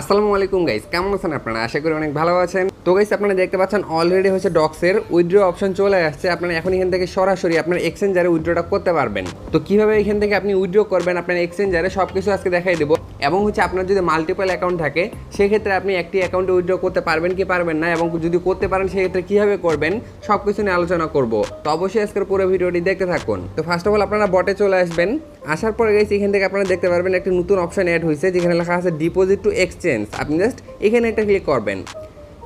আসসালামু আলাইকুম গাইস কেমন আছেন আপনারা? আশা করি অনেক ভালো আছেন। তো গাইস আপনারা দেখতে পাচ্ছেন অলরেডি হচ্ছে ডক্সের উইথড্র অপশন চলে আসছে। আপনারা এখন এখান থেকে সরাসরি আপনার এক্সচেঞ্জারে উইথড্রটা করতে পারবেন। তো কীভাবে এখান থেকে আপনি উইথড্র করবেন আপনার এক্সচেঞ্জারে সব কিছু আজকে দেখাই দেবো। এবং হচ্ছে আপনার যদি মাল্টিপল অ্যাকাউন্ট থাকে, সেক্ষেত্রে আপনি একটি অ্যাকাউন্টে উইথড্র করতে পারবেন কি পারবেন না এবং যদি করতে পারেন, সেক্ষেত্রে কীভাবে করবেন সব কিছু নিয়ে আলোচনা করব। তো অবশ্যই আজকের পুরো ভিডিওটি দেখতে থাকুন। তো ফার্স্ট অফ অল আপনারা বটে চলে আসবেন। আসার পরে গেছি এখান থেকে আপনারা দেখতে পারবেন একটি নতুন অপশন অ্যাড হয়েছে, যেখানে লেখা আছে ডিপোজিট টু এক্সচেঞ্জ আপনি জাস্ট এখানে একটা ক্লিক করবেন।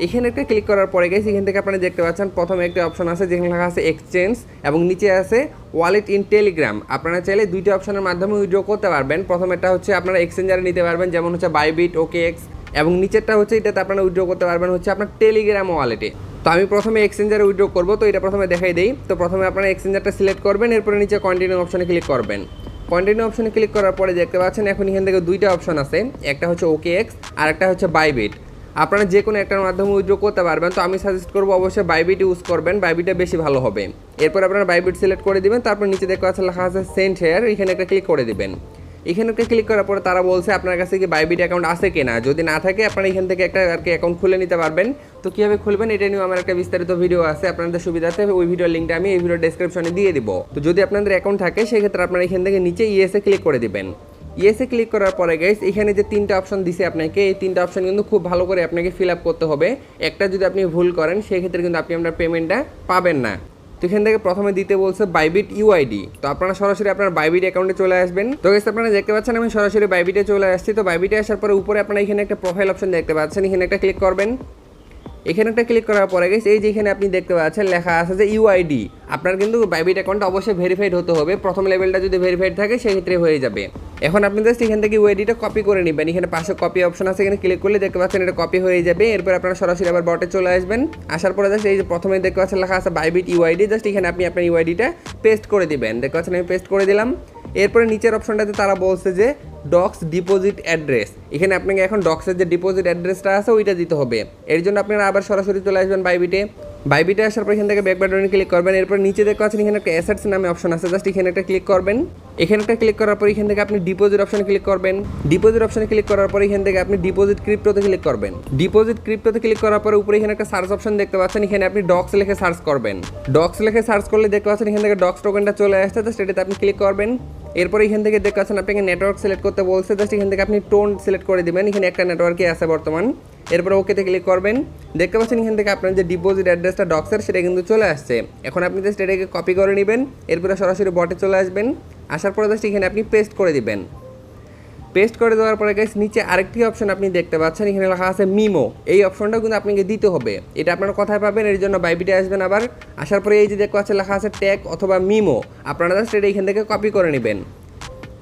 এখানে একটা ক্লিক করার পরে গেছি এখান থেকে আপনারা দেখতে পাচ্ছেন, প্রথমে একটি অপশন আছে যেখানে লেখা আছে এক্সচেঞ্জ এবং নিচে আছে ওয়ালেট ইন টেলিগ্রাম আপনারা চাইলে দুইটা অপশনের মাধ্যমে উইড্রো করতে পারবেন। প্রথমেরটা হচ্ছে আপনারা এক্সচেঞ্জারে নিতে পারবেন, যেমন হচ্ছে বাইবিট ওকে এক্স এবং নিচেরটা হচ্ছে এটাতে আপনারা উইড্রো করতে পারবেন হচ্ছে আপনার টেলিগ্রাম ওয়ালেটে তো আমি প্রথমে এক্সচেঞ্জারে উইড্রো করব, তো এটা প্রথমে দেখাই দিই। তো প্রথমে আপনারা এক্সচেঞ্জারটা সিলেক্ট করবেন, এরপরে নিচে কন্টিনিউ অপশনে ক্লিক করবেন। কন্টিনিউ অপশনে ক্লিক করার পরে দেখতে পাচ্ছেন, এখন এখান থেকে দুইটা অপশন আছে। একটা হচ্ছে ওকে এক্স আর একটা হচ্ছে বাইবিট আপনারা যে কোনো একটার মাধ্যমে উইথড্র করতে পারবেন। তো আমি সাজেস্ট করব অবশ্যই বাইবিট ইউজ করবেন। বাইবিটা বেশি ভালো হবে। এরপর আপনারা বাইবিট সিলেক্ট করে দিবেন। তারপর নিচে দেখতে পাচ্ছেন লেখা আছে সেন্ট হেয়ার এখানে একটা ক্লিক করে দিবেন। এখানে একটা ক্লিক করার পরে তারা বলছে আপনার কাছে কি বাইবিট অ্যাকাউন্ট আছে কিনা? যদি না থাকে, আপনারা এখান থেকে একটা আর কি অ্যাকাউন্ট খুলে নিতে পারবেন। তো কীভাবে খুলবেন? এটা নিয়ে আমার একটা বিস্তারিত ভিডিও আছে। আপনাদের সুবিধাতে ওই ভিডিওর লিঙ্কটা আমি এই ভিডিও ডেসক্রিপশনে দিয়ে দিব। তো যদি আপনাদের অ্যাকাউন্ট থাকে, সেক্ষেত্রে আপনারা এখান থেকে নিচে ইএসএ ক্লিক করে দিবেন। ইয়েসে ক্লিক করার পরে গাইস এখানে যে তিনটা অপশন দিছে আপনাকে, এই তিনটা অপশন কিন্তু খুব ভালো করে আপনাকে ফিল আপ করতে হবে। একটা যদি আপনি ভুল করেন, সেক্ষেত্রে কিন্তু আপনি আপনার পেমেন্টটা পাবেন না। তো এখান থেকে প্রথমে দিতে বলছে বাইবিট ইউআইডি তো আপনারা সরাসরি আপনার বাইবিট অ্যাকাউন্টে চলে আসবেন। তো গেছে আপনারা দেখতে পাচ্ছেন, আমি সরাসরি বাইবিটে চলে আসছি। তো বাইবিটে আসার পরে উপরে আপনারা এখানে একটা প্রোফাইল অপশন দেখতে পাচ্ছেন। এখানে একটা ক্লিক করবেন। এখানে একটা ক্লিক করার পরে গেছে এই যে এখানে আপনি দেখতে পাচ্ছেন, লেখা আছে যে ইউআইডি আপনার কিন্তু বাইবিট অ্যাকাউন্ট অবশ্যই ভেরিফাইড হতে হবে। প্রথম লেভেলটা যদি ভেরিফাইড থাকে, সেক্ষেত্রে হয়ে যাবে। এখন আপনি জাস্ট এখান থেকে ওয়েডিটা কপি করে নেবেন। এখানে পাশে কপি অপশন আছে, এখানে ক্লিক করলে দেখতে পাচ্ছেন এটা কপি হয়ে যাবে। এরপর আপনারা সরাসরি আবার বটে চলে আসবেন। আসার পরে জাস্ট এই যে প্রথমে দেখতে পাচ্ছেন লেখা আছে বাইবিট ইউআইডি জাস্ট এখানে আপনি আপনার ইউআইডিটা পেস্ট করে দিবেন। দেখতে পাচ্ছেন আমি পেস্ট করে দিলাম। এরপরে নিচের অপশনটাতে তারা বলছে যে ডক্স ডিপোজিট অ্যাড্রেস এখানে আপনাকে এখন ডক্সের যে ডিপোজিট অ্যাড্রেসটা আছে, ওইটা দিতে হবে। এর জন্য আপনারা আবার সরাসরি চলে আসবেন বাইবিটে বাইবিটে আসার পর এখান থেকে ব্যাক বাটনে ক্লিক করবেন, এরপর নিচে দেখতে পাচ্ছেন এখানে একটা অ্যাসেটস নামে অপশন আছে জাস্ট এখানে একটা ক্লিক করবেন। এখানে একটা ক্লিক করার পর এখান থেকে আপনি ডিপোজিট অপশনে ক্লিক করবেন। ডিপোজিট অপশনে ক্লিক করার পর এখান থেকে আপনি ডিপোজিট ক্রিপ্টোতে ক্লিক করবেন। ডিপোজিট ক্রিপ্টোতে ক্লিক করার পর উপরে এখানে একটা সার্চ অপশন দেখতে পাচ্ছেন, এখানে আপনি ডক্স লিখে সার্চ করবেন। ডক্স লিখে সার্চ করলে দেখতে পাচ্ছেন এখান থেকে ডক্স টোকেনটা চলে আসছে জাস্ট এটাতে আপনি ক্লিক করবেন। এরপর এখান থেকে দেখতে পাচ্ছেন আপনাকে নেটওয়ার্ক সিলেক্ট করতে বলছে। জাস্ট এখান থেকে আপনি টোন সিলেক্ট করে দেবেন। এখানে একটা নেটওয়ার্কে আছে বর্তমান। এরপর ওকেতে ক্লিক করবেন। দেখতে পাচ্ছেন এখান থেকে আপনার যে ডিপোজিট অ্যাড্রেসটা ডক্সের সেটা কিন্তু চলে আসছে। এখন আপনি জাস্ট এটাকে কপি করে নেবেন। এরপরে সরাসরি বটে চলে আসবেন। আসার পরে জাস্ট এখানে আপনি পেস্ট করে দিবেন। পেস্ট করে দেওয়ার পরে গাইস নিচে আরেকটি অপশন আপনি দেখতে পাচ্ছেন, এখানে লেখা আছে মিমো এই অপশনটা কিন্তু আপনাকে দিতে হবে। এটা আপনারা কোথায় পাবেন? এর জন্য বাইবিটে আসবেন আবার। আসার পরে এই যে দেখতে পাচ্ছেন, লেখা আছে ট্যাগ অথবা মিমো আপনারা জাস্ট এটা এখান থেকে কপি করে নেবেন।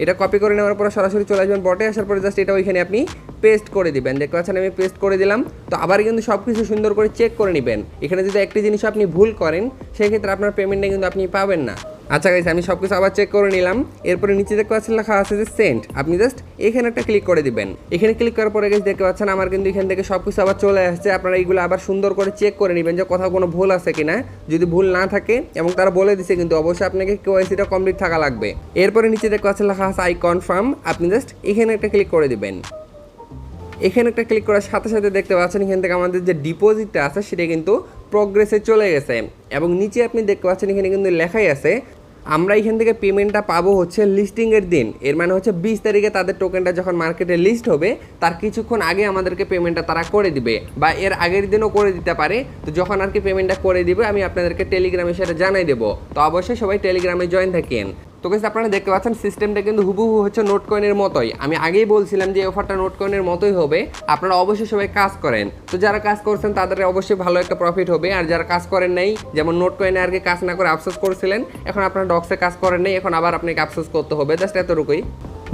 এটা কপি করে নেওয়ার পরে সরাসরি চলে আসবেন বটে আসার পরে জাস্ট এটা ওইখানে আপনি পেস্ট করে দিবেন। দেখতে পাচ্ছেন, আমি পেস্ট করে দিলাম। তো আবার কিন্তু সব কিছু সুন্দর করে চেক করে নেবেন। এখানে যদি একটি জিনিস আপনি ভুল করেন, সেক্ষেত্রে আপনার পেমেন্টটা কিন্তু আপনি পাবেন না। আচ্ছা গাইস আমি সব কিছু আবার চেক করে নিলাম। এরপরে নিচে দেখতে পাচ্ছেন লেখা আছে যে সেন্ট আপনি জাস্ট এখানে একটা ক্লিক করে দিবেন। এখানে ক্লিক করার পরে গেছে দেখতে পাচ্ছেন আমার কিন্তু এখান থেকে সব কিছু আবার চলে আসছে। আপনারা এইগুলো আবার সুন্দর করে চেক করে নেবেন যে কোথাও কোনো ভুল আছে কিনা। যদি ভুল না থাকে, এবং তারা বলে দিছে কিন্তু অবশ্যই আপনাকে কেওয়াইসিটা কমপ্লিট থাকা লাগবে। এরপরে নিচে দেখতে পাচ্ছেন লেখা আছে আই কনফার্ম আপনি জাস্ট এখানে একটা ক্লিক করে দিবেন। এখানে একটা ক্লিক করার সাথে সাথে দেখতে পাচ্ছেন এখান থেকে আমাদের যে ডিপোজিটটা আছে, সেটা কিন্তু প্রগ্রেসে চলে গেছে। এবং নিচে আপনি দেখতে পাচ্ছেন এখানে কিন্তু লেখাই আছে আমরা এখান থেকে পেমেন্টটা পাবো হচ্ছে লিস্টিংয়ের দিন। এর মানে হচ্ছে বিশ তারিখে তাদের টোকেনটা যখন মার্কেটে লিস্ট হবে, তার কিছুক্ষণ আগে আমাদেরকে পেমেন্টটা তারা করে দিবে বা এর আগের দিনও করে দিতে পারে। তো যখন আর কি পেমেন্টটা করে দিবে, আমি আপনাদেরকে টেলিগ্রামে সেটা জানাই দেবো। তো অবশ্যই সবাই টেলিগ্রামে জয়েন থাকেন। তো গেছে আপনারা দেখতে পাচ্ছেন সিস্টেমটা কিন্তু হুবহু হচ্ছে নোট কয়েনের মতোই। আমি আগেই বলছিলাম যে অফারটা নোট কয়েনের মতোই হবে। আপনারা অবশ্যই সবাই কাজ করেন। তো যারা কাজ করছেন, তাদের অবশ্যই ভালো একটা প্রফিট হবে। আর যারা কাজ করেন নাই, যেমন নোট কয়েনে আর কি কাজ না করে আফসোস করছিলেন, এখন আপনারা ডক্সে কাজ করেন নাই, এখন আবার আপনাকে আফসোস করতে হবে। জাস্ট এতটুকুই।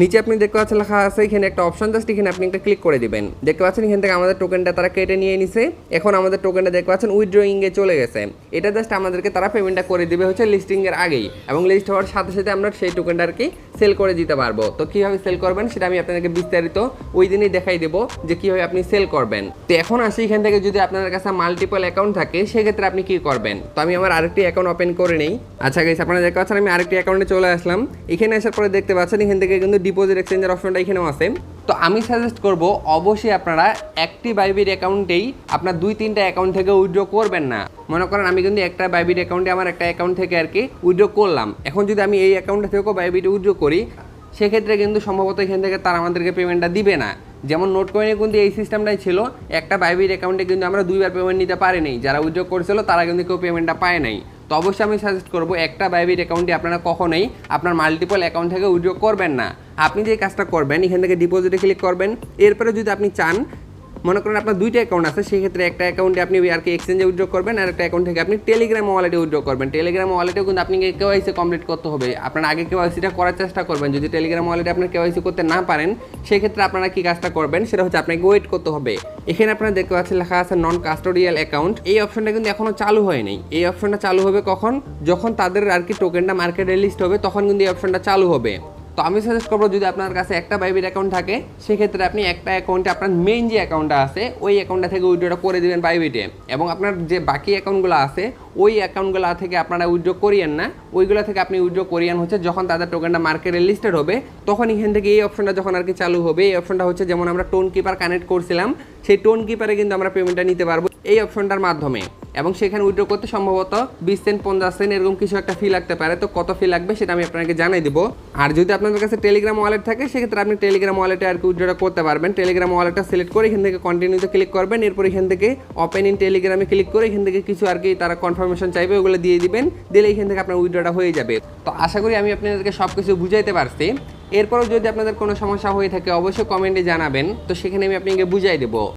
নিচে আপনি দেখতে পাচ্ছেন লেখা আছে, এখানে একটা অপশন জাস্ট এখানে আপনি একটা ক্লিক করে দিবেন। দেখতে পাচ্ছেন এখান থেকে আমাদের টোকেনটা তারা কেটে নিয়ে নিছে। এখন আমাদের টোকেনটা দেখতে পাচ্ছেন উইথড্রয়িং এ চলে গেছে। এটা জাস্ট আমাদেরকে তারা পেমেন্টটা করে দিবে হচ্ছে লিস্টিংয়ের আগেই। এবং লিস্ট হওয়ার সাথে সাথে আমরা সেই টোকেনটা আর কি সেল করে দিতে পারব। তো কীভাবে সেল করবেন সেটা আমি আপনাদেরকে বিস্তারিত ওই দিনই দেখাই দেবো যে কীভাবে আপনি সেল করবেন। তো এখন আসি এখান থেকে যদি আপনাদের কাছে মাল্টিপল অ্যাকাউন্ট থাকে, সেক্ষেত্রে আপনি কি করবেন? তো আমি আমার আরেকটি অ্যাকাউন্ট ওপেন করে নেই। আচ্ছা গেছে আপনারা দেখতে পাচ্ছেন আমি আরেকটি অ্যাকাউন্টে চলে আসলাম। এখানে আসার পরে দেখতে পাচ্ছেন এখান থেকে কিন্তু ডিপোজিট এক্সচেঞ্জের অপশনটা এখানেও আছে। তো আমি সাজেস্ট করব, অবশ্যই আপনারা একটি বাইবির অ্যাকাউন্টেই আপনার দুই, তিনটা অ্যাকাউন্ট থেকে উইথড্র করবেন না। মনে করেন আমি কিন্তু একটা বাইবির অ্যাকাউন্টে আমার একটা অ্যাকাউন্ট থেকে আর কি উইথড্র করলাম। এখন যদি আমি এই অ্যাকাউন্ট থেকেও বাইবিটি উইথড্র করি সেক্ষেত্রে কিন্তু সম্ভবত এখান থেকে তারা আমাদেরকে পেমেন্টটা দিবে না। যেমন নোট কয়েনে কিন্তু এই সিস্টেমটাই ছিল, একটা বাইবির অ্যাকাউন্টে কিন্তু আমরা দুইবার পেমেন্ট নিতে পারিনি। যারা উদ্যোগ করেছিল, তারা কিন্তু কেউ পেমেন্টটা পায় নাই। তো অবশ্যই আমি সাজেস্ট করব, একটা বাইবির অ্যাকাউন্টে আপনারা কখনোই আপনার মাল্টিপল অ্যাকাউন্ট থেকে উদ্যোগ করবেন না। আপনি যে কাজটা করবেন, এখান থেকে ডিপোজিটে ক্লিক করবেন। এরপরে যদি আপনি চান মনে করেন আপনার দুইটা অ্যাকাউন্ট আছে, সেক্ষেত্রে একটা অ্যাকাউন্টে আপনি আর কি এক্সচেঞ্জে উইথড্র করবেন আর একটা অ্যাকাউন্ট থেকে আপনি টেলিগ্রাম ওয়ালেটে উইথড্র করবেন। টেলিগ্রাম ওয়ালেটেও কিন্তু আপনি কেওয়াইসি কমপ্লিট করতে হবে। আপনার আগে কেওয়াইসিটা করার চেষ্টা করবেন। যদি টেলিগ্রাম ওয়ালেটে আপনার কেওয়াইসি করতে না পারেন, সেক্ষেত্রে আপনারা কি কাজটা করবেন? সেটা হচ্ছে আপনাকে ওয়েট করতে হবে। এখানে আপনারা দেখতে পাচ্ছেন লেখা আছে নন কাস্টোডিয়াল অ্যাকাউন্ট এই অপশনটা কিন্তু এখনও চালু হয়নি এই অপশনটা চালু হবে কখন? যখন তাদের আর কি টোকেনটা মার্কেটে লিস্ট হবে, তখন কিন্তু এই অপশনটা চালু হবে। তো আমি সাজেস্ট করব যদি আপনার কাছে একটা বাইবির অ্যাকাউন্ট থাকে, সেক্ষেত্রে আপনি একটা অ্যাকাউন্টে আপনার মেইন যে অ্যাকাউন্টটা আছে, ওই অ্যাকাউন্টটা থেকে উইড্রোটা করে দেবেন বাইবিটে এবং আপনার যে বাকি অ্যাকাউন্টগুলো আছে, ওই অ্যাকাউন্টগুলো থেকে আপনারা উইড্রো করিয়েন না। ওইগুলো থেকে আপনি উইড্রো করিয়েন হচ্ছে যখন তাদের টোকেনটা মার্কেটে লিস্টেড হবে, তখন এখান থেকে এই অপশনটা যখন আর কি চালু হবে, এই অপশনটা হচ্ছে যেমন আমরা টোন কিপার কানেক্ট করছিলাম, সেই টোন কিপারে কিন্তু আমরা পেমেন্টটা নিতে পারব এই অপশনটার মাধ্যমে। এবং সেখানে উইড্রো করতে সম্ভবত বিশ সেন্ট পঞ্চাশ সেন্ট এরকম কিছু একটা ফি লাগতে পারে। তো কত ফি লাগবে সেটা আমি আপনাকে জানাই দিব। আর যদি আপনাদের কাছে টেলিগ্রাম ওয়ালেট থাকে, সেক্ষেত্রে আপনি টেলিগ্রাম ওয়ালেটে আর কি উইড্রোটা করতে পারবেন। টেলিগ্রাম ওয়ালেটটা সিলেক্ট করে এখান থেকে কন্টিনিউতে ক্লিক করবেন। এরপর এখান থেকে ওপেন ইন টেলিগ্রামে ক্লিক করে এখান থেকে কিছু আর কি তারা কনফার্মেশন চাইবে, ওগুলো দিয়ে দিবেন। দিলে এখান থেকে আপনার উইড্রোটা হয়ে যাবে। তো আশা করি আমি আপনাদেরকে সব কিছু বুঝাইতে পারছি। এরপরও যদি আপনাদের কোনো সমস্যা হয়ে থাকে, অবশ্যই কমেন্টে জানাবেন। তো সেখানে আমি আপনাকে বুঝাই দেবো।